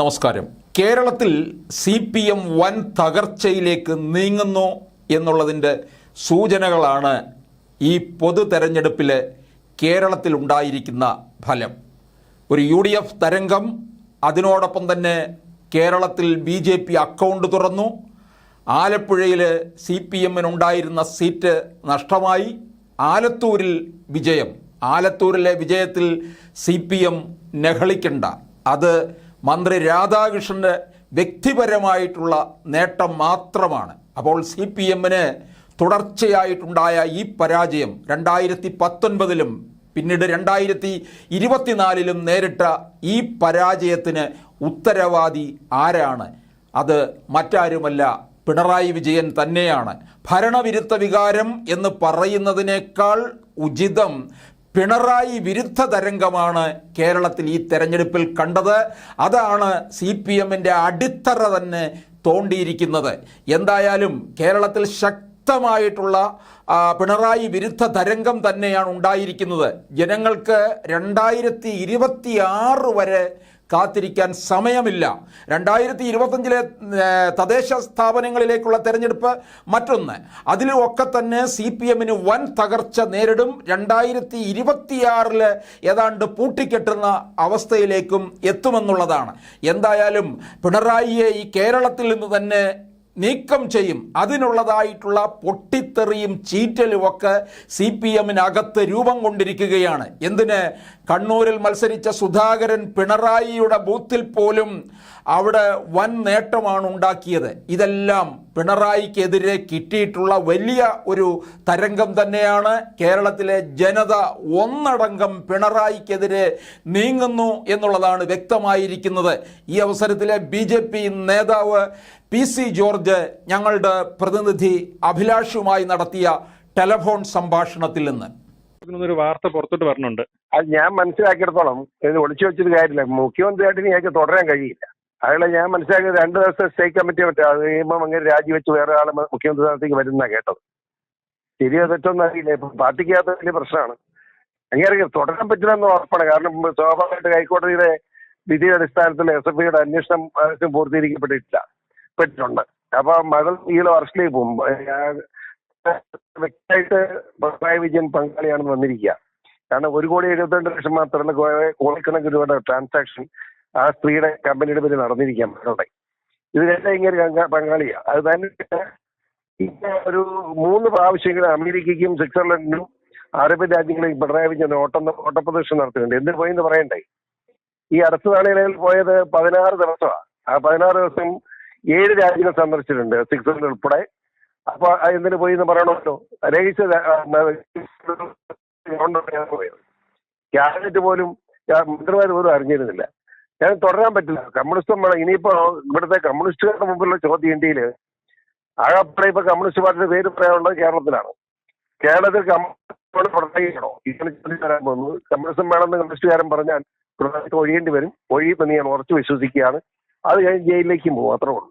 നമസ്കാരം. കേരളത്തിൽ C P M വൻ തകർച്ചയിലേക്ക് നീങ്ങുന്നു എന്നുള്ളതിന്റെ സൂചനകളാണ് ഈ പൊതു തെരഞ്ഞെടുപ്പിൽ കേരളത്തിൽ ഉണ്ടായിരിക്കുന്ന ഫലം. ഒരു യു ഡി എഫ് തരംഗം അതിനോടൊപ്പം തന്നെ കേരളത്തിൽ ബി ജെ പി അക്കൗണ്ട് തുറന്നു. ആലപ്പുഴയിൽ സി പി എമ്മിനുണ്ടായിരുന്ന സീറ്റ് നഷ്ടമായി. ആലത്തൂരിൽ വിജയം. ആലത്തൂരിലെ വിജയത്തിൽ സി പി എം നെഹളിക്കണ്ട. അത് മന്ത്രി രാധാകൃഷ്ണന്റെ വ്യക്തിപരമായിട്ടുള്ള നേട്ടം മാത്രമാണ്. അപ്പോൾ സി പി എമ്മിന് തുടർച്ചയായിട്ടുണ്ടായ ഈ പരാജയം രണ്ടായിരത്തി പത്തൊൻപതിലും പിന്നീട് രണ്ടായിരത്തി ഇരുപത്തിനാലിലും നേരിട്ട ഈ പരാജയത്തിന് ഉത്തരവാദി ആരാണ്? അത് മറ്റാരുമല്ല പിണറായി വിജയൻ തന്നെയാണ്. ഭരണവിരുദ്ധ വികാരം എന്ന് പറയുന്നതിനേക്കാൾ ഉചിതം പിണറായി വിരുദ്ധ തരംഗമാണ് കേരളത്തിൽ ഈ തെരഞ്ഞെടുപ്പിൽ കണ്ടത്. അതാണ് സി പി എമ്മിന്റെ അടിത്തറ തന്നെ തോണ്ടിയിരിക്കുന്നത്. എന്തായാലും കേരളത്തിൽ ശക്തമായിട്ടുള്ള പിണറായി വിരുദ്ധ തരംഗം തന്നെയാണ് ഉണ്ടായിരിക്കുന്നത്. ജനങ്ങൾക്ക് രണ്ടായിരത്തി വരെ കാത്തിരിക്കാൻ സമയമില്ല. രണ്ടായിരത്തി ഇരുപത്തഞ്ചിലെ തദ്ദേശ സ്ഥാപനങ്ങളിലേക്കുള്ള തെരഞ്ഞെടുപ്പ് മറ്റൊന്ന്. അതിലുമൊക്കെ തന്നെ സി പി എമ്മിന് വൻ തകർച്ച നേരിടും. രണ്ടായിരത്തി ഇരുപത്തിയാറിൽ ഏതാണ്ട് പൂട്ടിക്കെട്ടുന്ന അവസ്ഥയിലേക്കും എത്തുമെന്നുള്ളതാണ്. എന്തായാലും പിണറായിയെ ഈ കേരളത്തിൽ നിന്ന് തന്നെ നീക്കം ചെയ്യും. അതിനുള്ളതായിട്ടുള്ള പൊട്ടിത്തെറിയും ചീറ്റലും ഒക്കെ സി പി എമ്മിനകത്ത് രൂപം കൊണ്ടിരിക്കുകയാണ്. എന്തിന്? കണ്ണൂരിൽ മത്സരിച്ച സുധാകരൻ പിണറായിയുടെ ബൂത്തിൽ പോലും അവിടെ വൻ നേട്ടമാണ് ഉണ്ടാക്കിയത്. ഇതെല്ലാം പിണറായിക്കെതിരെ കിട്ടിയിട്ടുള്ള വലിയ ഒരു തരംഗം തന്നെയാണ്. കേരളത്തിലെ ജനത ഒന്നടങ്കം പിണറായിക്കെതിരെ നീങ്ങുന്നു എന്നുള്ളതാണ് വ്യക്തമായിരിക്കുന്നത്. ഈ അവസരത്തിലെ ബി നേതാവ് പി സി ജോർജ് ഞങ്ങളുടെ പ്രതിനിധി അഭിലാഷുമായി നടത്തിയ ടെലഫോൺ സംഭാഷണത്തിൽ നിന്ന്. ഒരു വാർത്ത പുറത്തോട്ട് വരണുണ്ട്. അത് ഞാൻ മനസ്സിലാക്കിയിടത്തോളം ഇത് ഒളിച്ചു വെച്ചൊരു കാര്യമില്ല. മുഖ്യമന്ത്രിയായിട്ട് ഇനി ഞങ്ങൾക്ക് തുടരാൻ കഴിയില്ല. അയാളെ ഞാൻ മനസ്സിലാക്കിയത് രണ്ട് ദിവസം സ്റ്റേറ്റ് കമ്മിറ്റി പറ്റും അത് കഴിയുമ്പോൾ അങ്ങനെ രാജിവെച്ച് വേറെ ആൾ മുഖ്യമന്ത്രി സ്ഥാനത്തേക്ക് വരുന്ന കേട്ടത്. ശരിയോ തെറ്റൊന്നും അറിയില്ല. ഇപ്പൊ പാർട്ടിക്കകത്ത് വലിയ പ്രശ്നമാണ്. അങ്ങനെ തുടരാൻ പറ്റില്ലെന്ന് ഉറപ്പാണ്. കാരണം സ്വാഭാവികമായിട്ട് ഹൈക്കോടതിയുടെ വിധിയുടെ അടിസ്ഥാനത്തിൽ എസ് എഫ് ഐയുടെ അന്വേഷണം പൂർത്തീകരിക്കപ്പെട്ടിട്ടില്ല. പെട്ടിട്ടുണ്ട് അപ്പൊ മകൾ ഈ വർഷത്തിലേക്ക് പോകും. വ്യക്തമായിട്ട് പിണറായി വിജയൻ പങ്കാളിയാണെന്ന് വന്നിരിക്കുക. കാരണം ഒരു കോടി എഴുപത്തിരണ്ട് ലക്ഷം മാത്രമല്ല കോടിക്കണക്കിന് രൂപയുടെ ട്രാൻസാക്ഷൻ ആ സ്ത്രീയുടെ കമ്പനിയുടെ പേര് നടന്നിരിക്കാം അവിടെ ഇതിനെല്ലാം ഇങ്ങനെ പങ്കാളിയാണ് പങ്കാളിയാ. അത് തന്നെ ഒരു മൂന്ന് പ്രാവശ്യമെങ്കിലും അമേരിക്കയ്ക്കും സ്വിറ്റ്സർലൻഡിനും അറബ് രാജ്യങ്ങളിൽ പിണറായി വിജയൻ ഓട്ടം ഓട്ടപ്രദർശനം നടത്തുന്നുണ്ട് എന്തിനു പോയെന്ന് പറയണ്ടേ? ഈ അടുത്ത നാളികളിൽ പോയത് പതിനാറ് ദിവസമാണ് ആ പതിനാറ് ദിവസം ഏഴ് രാജ്യങ്ങൾ സന്ദർശിച്ചിട്ടുണ്ട് സിക്സ് ഉൾപ്പെടെ. അപ്പൊ എന്തിനു പോയി എന്ന് പറയണമല്ലോ? രഹസ്യ ക്യാബിനറ്റ് പോലും മന്ത്രിമാർ പോലും അറിഞ്ഞിരുന്നില്ല. ഞാൻ തുടരാൻ പറ്റില്ല. കമ്മ്യൂണിസ്റ്റ് ഇനിയിപ്പോ ഇവിടുത്തെ കമ്മ്യൂണിസ്റ്റുകാരുടെ മുമ്പിലുള്ള ചോദ്യം ഇന്ത്യയിൽ ആകപ്പാടെ ഇപ്പൊ കമ്മ്യൂണിസ്റ്റ് പാർട്ടിയുടെ പേര് പറയാനുള്ളത് കേരളത്തിലാണ്. കേരളത്തിൽ കമ്മ്യൂണിസ്റ്റ് ഇങ്ങനെ ചോദ്യം വരാൻ പോകുന്നത് കമ്മ്യൂണിസം വേണമെന്ന് കമ്മ്യൂണിസ്റ്റുകാരൻ പറഞ്ഞാൽ ഒഴിയേണ്ടി വരും. ഒഴിയുമെന്ന് ഞാൻ ഉറച്ചു വിശ്വസിക്കുകയാണ്. അത് കഴിഞ്ഞ് ജയിലിലേക്കും പോകും അത്രേ ഉള്ളൂ.